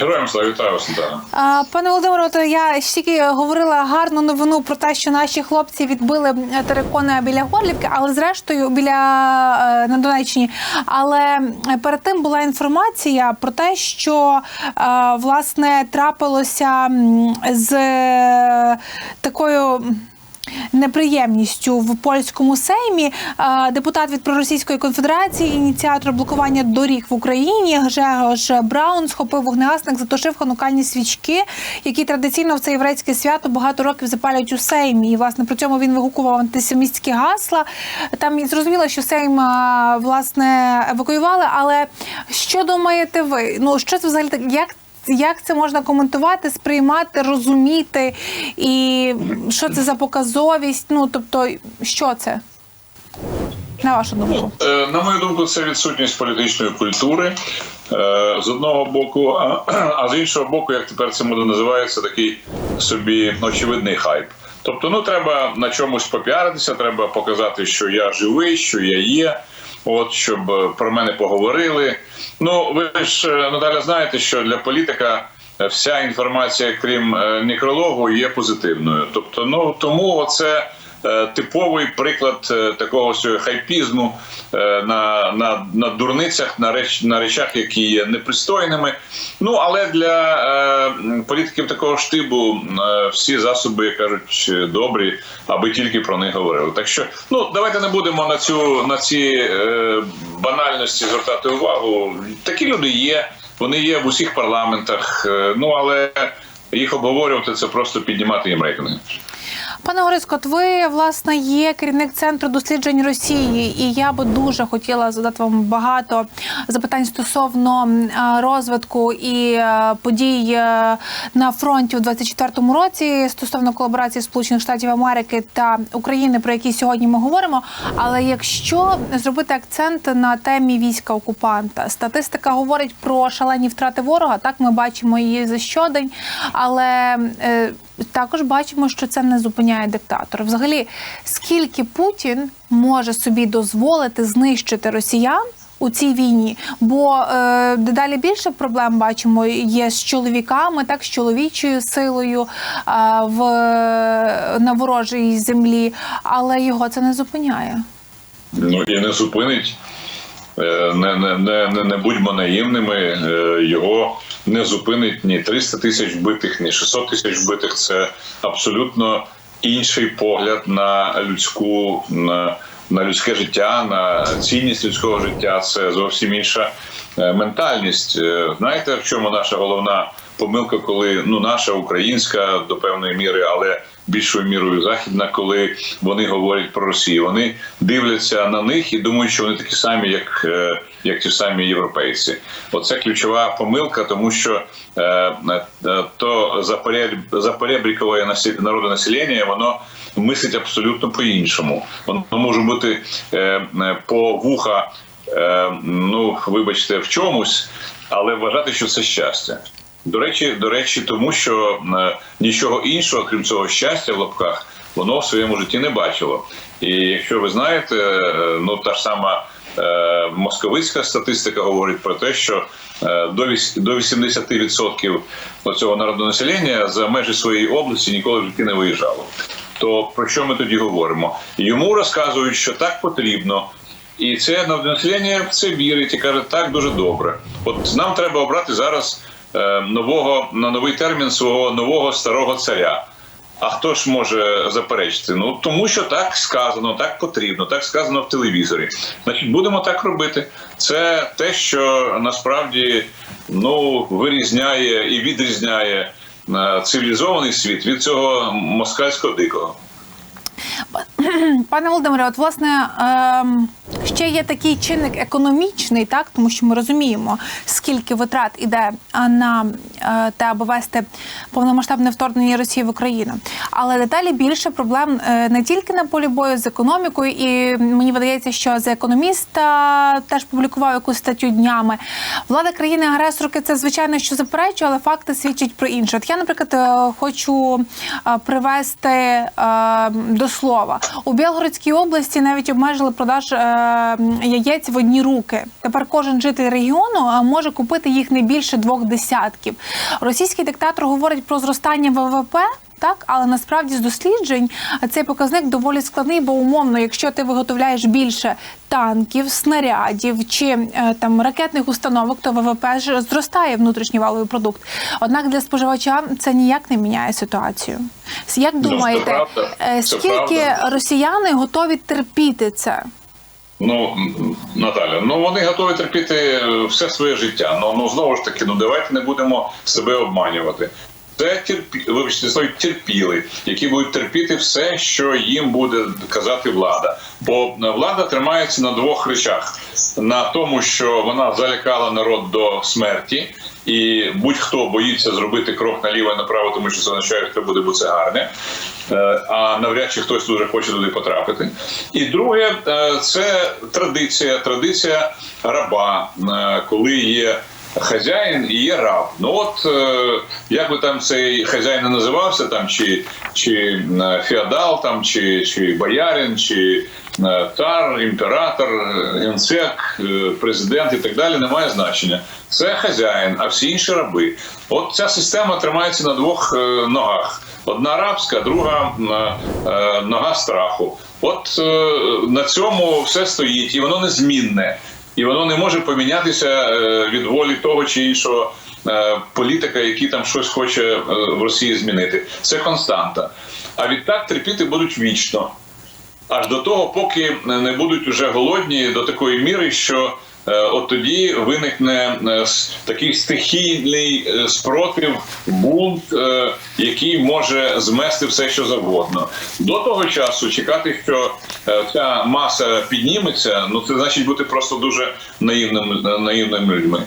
Героям слава вітаю вас, Наталя. Пане Володимире, от я стільки говорила гарну новину про те, що наші хлопці відбили терикони біля Горлівки, але зрештою біля е, на Донеччині. Але перед тим була інформація про те, що е, власне трапилося з такою. Неприємністю в польському сеймі депутат від проросійської конфедерації, ініціатор блокування доріг в Україні Гжегош Браун схопив вогнегасник, затушив ханукальні свічки, які традиційно в це єврейське свято багато років запалюють у сеймі. І власне при цьому він вигукував антисемітські гасла. Там зрозуміло, що сейм власне евакуювали. Але що думаєте ви? Ну що це взагалі так? Як як це можна коментувати, сприймати, розуміти, і що це за показовість? Ну тобто, що це? На вашу думку? Е, На мою думку, це відсутність політичної культури е, з одного боку, а з іншого боку, як тепер це мода називається, такий собі очевидний хайп. Тобто, ну треба на чомусь попіаритися, треба показати, що я живий, що я є. От щоб е, про мене поговорили. Ну ви ж надалі Наталя знаєте, що для політика е, вся інформація, крім е, некрологу, є позитивною. Тобто, ну тому це е, типовий приклад е, такого хайпізму е, на, на, на дурницях, на реч на речах, які є непристойними. Ну але для е, політиків такого штибу е, всі засоби кажуть е, добрі, аби тільки про них говорили. Так що ну давайте не будемо на цю на ці е, банальності звертати увагу. Такі люди є, вони є в усіх парламентах. е, ну але їх обговорювати це просто піднімати їм рейтинги. Пане Гориско, от ви власне є керівник центру досліджень Росії, і я би дуже хотіла задати вам багато запитань стосовно розвитку і подій на фронті у 24-му році стосовно колаборації Сполучених Штатів Америки та України, про які сьогодні ми говоримо. Але якщо зробити акцент на темі війська окупанта, статистика говорить про шалені втрати ворога. Так ми бачимо її за щодень, але е, також бачимо, що це не зупиняє диктатора. Взагалі, скільки Путін може собі дозволити знищити росіян? У цій війні, бо е, дедалі більше проблем бачимо є з чоловіками, так з чоловічою силою е, в на ворожій землі, але його це не зупиняє. Ну і не зупинить. Е, Не, не, не, не, не будьмо наївними. Е, Його не зупинить ні 300 тисяч вбитих, ні 600 тисяч вбитих. Це абсолютно інший погляд на людську на, на людське життя, на цінність людського життя. Це зовсім інша е, ментальність. Е, Знаєте, в чому наша головна помилка, коли ну наша українська до певної міри, але більшою мірою західна, коли вони говорять про Росію. Вони дивляться на них і думають, що вони такі самі, як, е, як ті самі європейці. Оце ключова помилка, тому що е, е, то запореб- запоребрікове народонаселення, воно мислить абсолютно по-іншому. Воно може бути е, по вуха, ну вибачте, в чомусь, але вважати, що це щастя. До речі, до речі, тому що е, нічого іншого, крім цього щастя в лапках, воно в своєму житті не бачило. І якщо ви знаєте, е, ну та ж сама е, московицька статистика говорить про те, що до 80% цього народонаселення за межі своєї області ніколи в житті не виїжджало. То про що ми тоді говоримо? Йому розказують, що так потрібно. І це населення в це вірить і каже, так дуже добре. От нам треба обрати зараз нового на новий термін свого нового старого царя. А хто ж може заперечити? Ну тому що так сказано, так потрібно, так сказано в телевізорі. Значить, будемо так робити. Це те, що насправді ну вирізняє і відрізняє е, цивілізований світ від цього москальського дикого. Пане Володимире, от власне ем, ще є такий чинник економічний, так тому що ми розуміємо, скільки витрат іде на е, те, аби вести повномасштабне вторгнення Росії в Україну. Але дедалі більше проблем е, не тільки на полі бою з економікою, і мені видається, що за економіста теж публікував якусь статтю днями. Влада країни-агресорки це звичайно що заперечує, але факти свідчать про інше. От я, наприклад, е, хочу привести до слова у Білгородській області навіть обмежили продаж е, яєць в одні руки. Тепер кожен житель регіону е, може купити їх не більше двох десятків. Російський диктатор говорить про зростання ВВП. Так, але насправді з досліджень цей показник доволі складний, бо умовно, якщо ти виготовляєш більше танків, снарядів чи е, там ракетних установок, то ВВП ж зростає внутрішній валовий продукт. Однак для споживача це ніяк не міняє ситуацію. Як Ну, думаєте, е, скільки правда. росіяни готові терпіти це? Ну, Наталя, ну вони готові терпіти е, все своє життя. Ну, ну знову ж таки, ну давайте не будемо себе обманювати. Це терпі, вибачте, слово терпіли, які будуть терпіти все, що їм буде казати влада. Бо влада тримається на двох речах: на тому, що вона залякала народ до смерті, і будь-хто боїться зробити крок наліво і направо, тому що це означає, що буде буцегарня. Е, а навряд чи хтось дуже хоче туди потрапити. І друге, е, це традиція, традиція раба, е, коли є. Хазяїн і є раб. Ну от е, як би там цей хазяїн не називався, там чи, чи е, феодал, там, чи, чи боярин, чи цар, імператор, е, генсек, е, президент і так далі, немає значення. Це хазяїн, а всі інші раби. От ця система тримається на двох ногах: одна рабська, друга нога страху. От на цьому все стоїть, і воно незмінне. І воно не може помінятися е, від волі того чи іншого е, політика, який там щось хоче е, в Росії змінити. Це константа. А відтак терпіти будуть вічно. Аж до того, поки не будуть уже голодні до такої міри, що от тоді виникне е, такий стихійний е, спротив, бунт, е, який може змести все, що завгодно. До того часу чекати, що е, ця маса підніметься, ну це значить бути просто дуже наївними наївними людьми.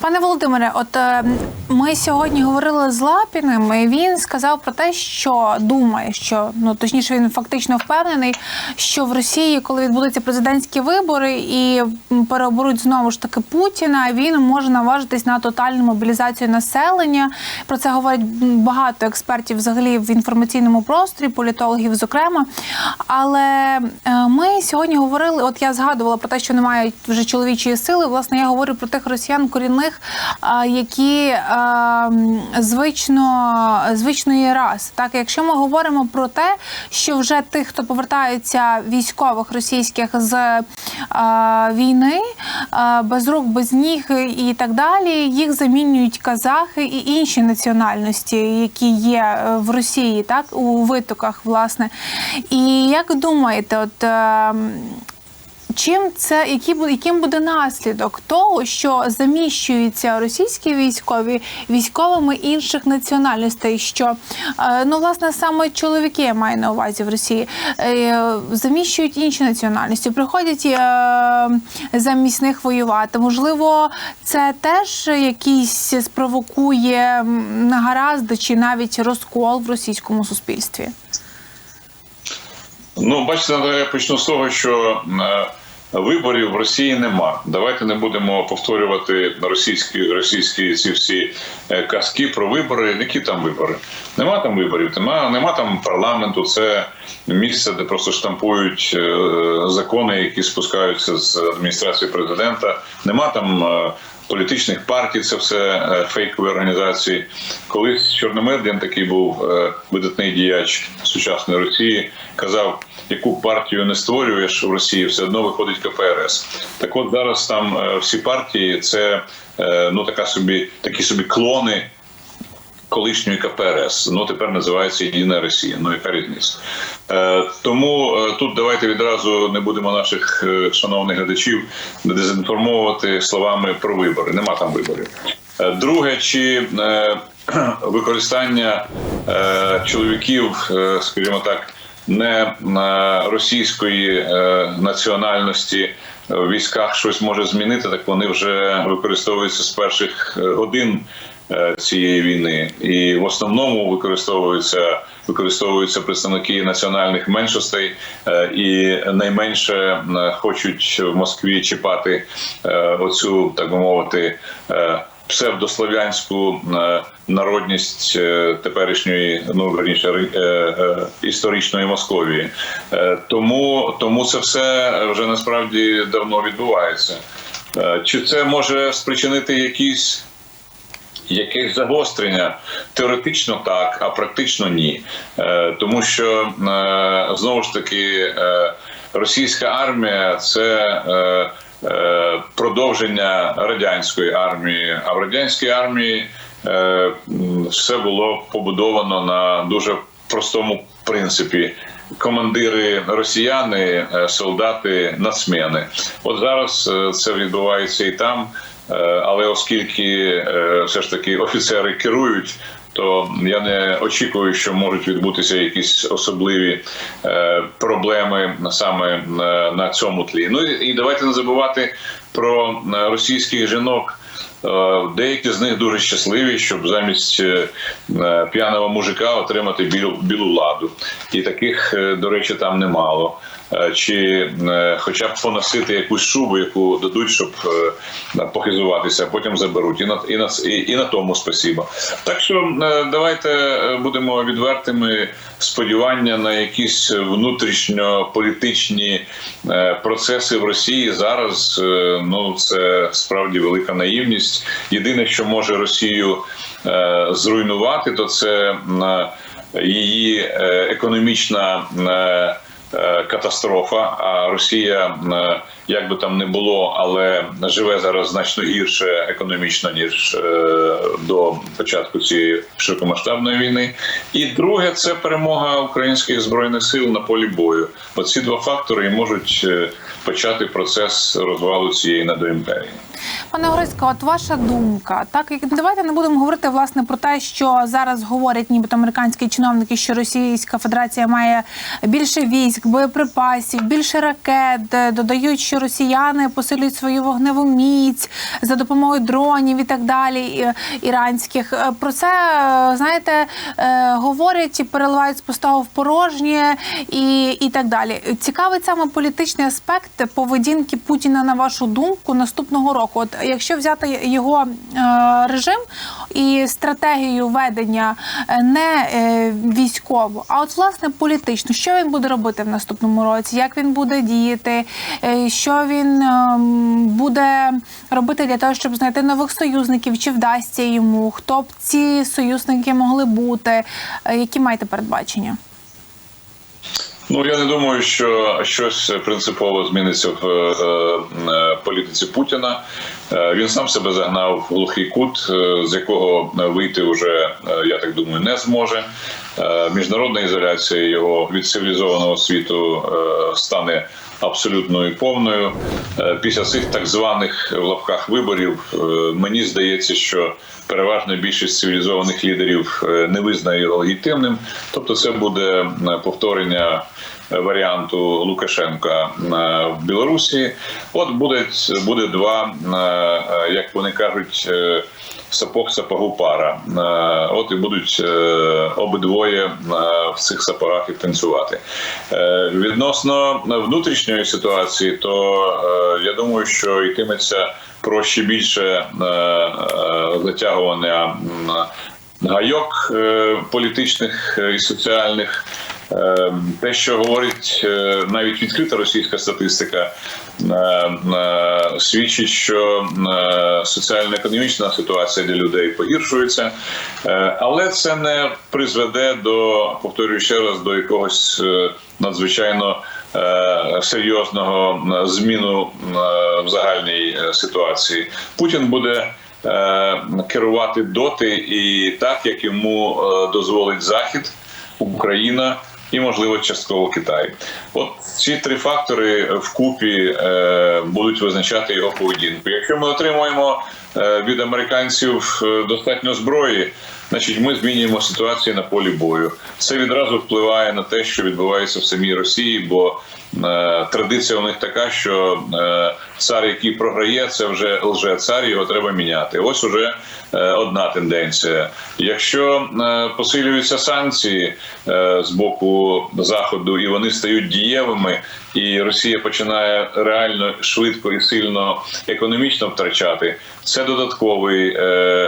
Пане Володимире, от е, ми сьогодні говорили з Лапіним, і він сказав про те, що думає, що ну точніше він фактично впевнений, що в Росії, коли відбудуться президентські вибори і переоберуть знову ж таки Путіна, він може наважитись на тотальну мобілізацію населення. Про це говорять багато експертів взагалі в інформаційному просторі, політологів, зокрема. Але е, ми сьогодні говорили, от я згадувала про те, що немає вже чоловічої сили. Власне, я говорю про тих росіян корінних, які м, звично звичної раси. Так, якщо ми говоримо про те, що вже тих, хто повертаються військових російських з а, війни, а, без рук, без ніг і так далі, їх замінюють казахи і інші національності, які є е, в Росії, так у витоках, власне. І як думаєте, от. Чим це буде яким буде наслідок того, що заміщуються російські військові військовими інших національностей? Що е, ну власне саме чоловіки я маю на увазі в Росії е, заміщують інші національності, приходять е, замість них воювати. Можливо, це теж якийсь спровокує м, негаразди чи навіть розкол в російському суспільстві. Ну, бачите, я почну з того, що виборів в Росії нема. Давайте не будемо повторювати російські російські ці всі е, казки про вибори. Які там вибори? Нема там виборів, нема, нема там парламенту. Це місце, де просто штампують е, закони, які спускаються з адміністрації президента. Нема там. Політичних партій це все е, фейкові організації. Колись Чорномирдін, такий був е, видатний діяч сучасної Росії, казав, яку партію не створюєш в Росії, все одно виходить КПРС. Так от зараз там е, всі партії це ну така собі такі собі клони колишньої КПРС. Ну тепер називається Єдина Росія. Ну яка різниця? Е, тому е, тут давайте відразу не будемо наших е, шановних глядачів дезінформовувати словами про вибори. Нема там виборів. Е, друге, чи е, використання е, чоловіків, е, скажімо так, не е, російської е, національності в військах щось може змінити, так вони вже використовуються з перших е, годин цієї війни, і в основному використовуються використовуються представники національних меншостей, е, і найменше е, хочуть в Москві чіпати е, оцю, так би мовити, е, псевдослов'янську е, народність е, теперішньої, ну верніше ри- е, е, історичної Московії. Е, Тому, тому це все вже насправді давно відбувається. Е, Чи це може спричинити якісь Якесь загострення теоретично так, а практично ні. Е, тому що е, знову ж таки е, російська армія це продовження радянської армії, а в радянській армії все було побудовано на дуже простому принципі. Командири росіяни, солдати нацмени. От зараз це відбувається і там. Е, Але оскільки е, все ж таки офіцери керують, то я не очікую, що можуть відбутися якісь особливі е, проблеми саме на- цьому тлі. Ну і давайте не забувати про російських жінок. Е, Деякі з них дуже щасливі, щоб замість е, е, п'яного мужика отримати білу білу ладу, і таких, до речі, там немало. Чи хоча б поносити якусь шубу, яку дадуть, щоб похизуватися, а потім заберуть. І на і на і, на тому спасіба. Так що давайте будемо відвертими. Сподівання на якісь внутрішньополітичні процеси в Росії зараз ну це справді велика наївність. Єдине, що може Росію е, зруйнувати, то це м, її е, економічна. е, е, Катастрофа, а Росія, е, як би там не було, але живе зараз значно гірше економічно ніж е, до початку цієї широкомасштабної війни. І друге, це перемога українських збройних сил на полі бою. Оці два фактори можуть е, почати процес розвалу цієї недоімперії. Пане Грицько, от ваша думка. Так як давайте не будемо говорити власне про те, що зараз говорять, нібито американські чиновники, що Російська Федерація має більше військ, боєприпасів, більше ракет. е, Додають, що росіяни посилюють свою вогневу міць за допомогою дронів і так далі. Іранських Е, про це е, знаєте е, говорять і переливають з пустого в порожнє і, і так далі. Цікавий саме політичний аспект поведінки Путіна на вашу думку наступного року. От якщо взяти його е, режим і стратегію ведення е, не е, військову, а от власне політично, що він буде робити в наступному році, як він буде діяти, що він ем, буде робити для того, щоб знайти нових союзників, чи вдасться йому, хто б ці союзники могли бути, які маєте передбачення? Ну я не думаю, що щось принципово зміниться в е, е, політиці Путіна. Е, Він сам себе загнав в глухий кут, е, з якого вийти вже, е, я так думаю, не зможе. Е, Міжнародна ізоляція його від цивілізованого світу е, стане абсолютною повною. Е, Після цих так званих в лапках виборів е, мені здається, що переважна більшість цивілізованих лідерів е, не визнає його легітимним. Тобто, це буде е, повторення е, варіанту Лукашенка е, в Білорусі. От буде, буде два, е, як вони кажуть. е, Сапог сапогу пара. От і будуть обидвоє в цих сапогах і танцювати. Відносно внутрішньої ситуації, то я думаю, що йтиметься про ще більше затягування гайок політичних і соціальних. Е, Те, що говорить е, навіть відкрита російська статистика, е, е, свідчить, що соціально-економічна ситуація для людей погіршується, але це не призведе до, повторюю ще раз, до якогось надзвичайно серйозного зміну в загальній ситуації. Путін буде керувати доти і так, як йому дозволить Захід, Україна і, можливо, частково Китай. От ці три фактори вкупі е, будуть визначати його поведінку. Якщо ми отримуємо від американців е, достатньо зброї, значить ми змінюємо ситуацію на полі бою. Це відразу впливає на те, що відбувається в самій Росії, бо е, традиція у них така, що е, цар, який програє, це вже лже цар, його треба міняти. Ось уже е, одна тенденція. Якщо е, посилюються санкції е, з боку заходу, і вони стають дієвими, і Росія починає реально швидко і сильно економічно втрачати, це додатковий е,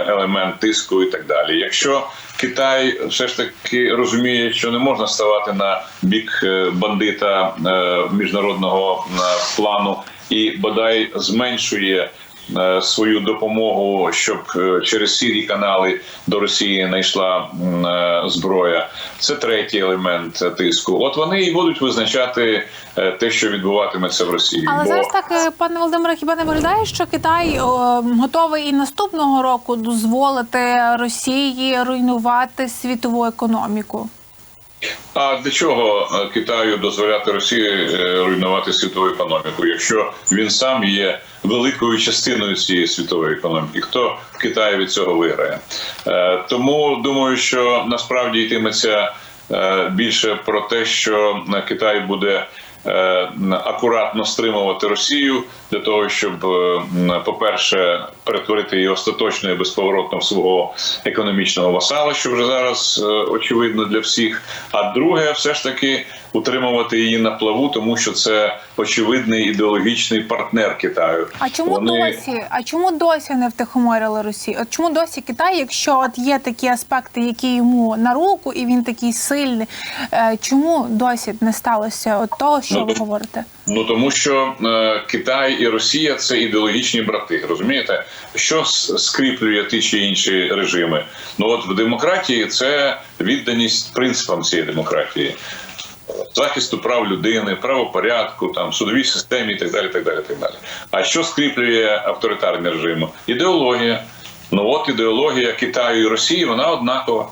елемент тиску і так далі. Якщо Китай все ж таки розуміє, що не можна ставати на бік е, бандита е, міжнародного плану і бодай зменшує свою допомогу, щоб е, через сірі канали до Росії не йшла е, зброя. Це третій елемент е, тиску. От вони і будуть визначати е, те, що відбуватиметься в Росії. Але Бо- зараз так, е, пане Володимире, хіба не виглядає, що Китай готовий і наступного року дозволити Росії руйнувати світову економіку? А для чого е, Китаю дозволяти Росії е, руйнувати світову економіку, якщо він сам є великою частиною цієї світової економіки? Хто в Китаї від цього виграє? Е, Тому думаю, що насправді йтиметься більше про те, що Китай буде. Е, Акуратно стримувати Росію для того, щоб, е, по-перше, перетворити її остаточно і безповоротно в свого економічного васала, що вже зараз е, очевидно для всіх. А друге, все ж таки утримувати її на плаву, тому що це очевидний ідеологічний партнер Китаю. А чому Вони- досі? А чому досі не втихомирили Росію? От чому досі Китай, якщо от є такі аспекти, які йому на руку, і він такий сильний, е, чому досі не сталося от того, що Ну, ви говорите? Ну тому що е, Китай і Росія це ідеологічні брати. Розумієте, що скріплює ті чи інші режими? Ну от в демократії це відданість принципам цієї демократії. Захисту прав людини, правопорядку, там судовій системі і так далі. Так далі, так далі. А що скріплює авторитарні режими? Ідеологія. Ну от ідеологія Китаю і Росії, вона однакова.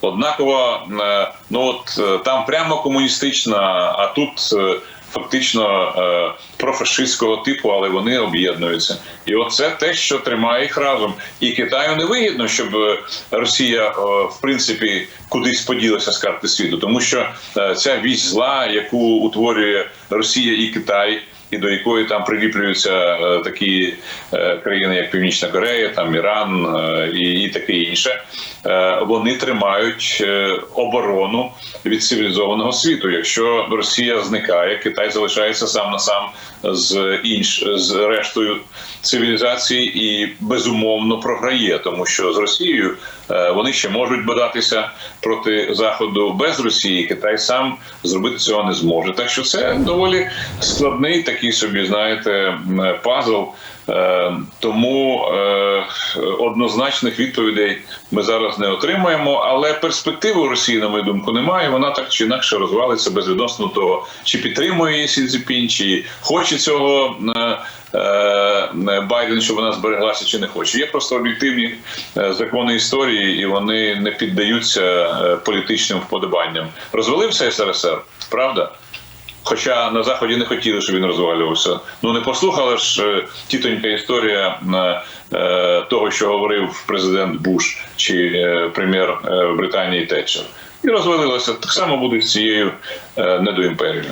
Однаково, е, ну от е, там прямо комуністична, а тут е, фактично е, профашистського типу, але вони об'єднуються. І оце те, що тримає їх разом. І Китаю не вигідно, щоб е, Росія е, в принципі кудись поділася з карти світу, тому що ця вісь зла, яку утворює Росія і Китай. І до якої там приліплюються е, такі е, країни, як Північна Корея, там Іран е, і, і таке інше, вони тримають оборону від цивілізованого світу. Якщо Росія зникає, Китай залишається сам на сам з інш з рештою цивілізації і безумовно програє, тому що з Росією вони ще можуть бодатися проти заходу без Росії. Китай сам зробити цього не зможе. Так що це доволі складний такий собі, знаєте, пазл. Е, Тому е, однозначних відповідей ми зараз не отримаємо, але перспективи Росії, на мою думку, немає. Вона так чи інакше розвалиться безвідносно того, чи підтримує її Сі чи хоче цього е, е, Байден, щоб вона збереглася, чи не хоче. Є просто об'єктивні е, закони історії, і вони не піддаються е, політичним вподобанням. Розвалився СРСР, правда? Хоча на заході не хотіли, щоб він розвалювався. Ну не послухала ж е, тітонька історія е, е, того, що говорив президент Буш чи е, прем'єр е, Британії Тетчер. І розвалилося так само буде з цією е, недоімперією.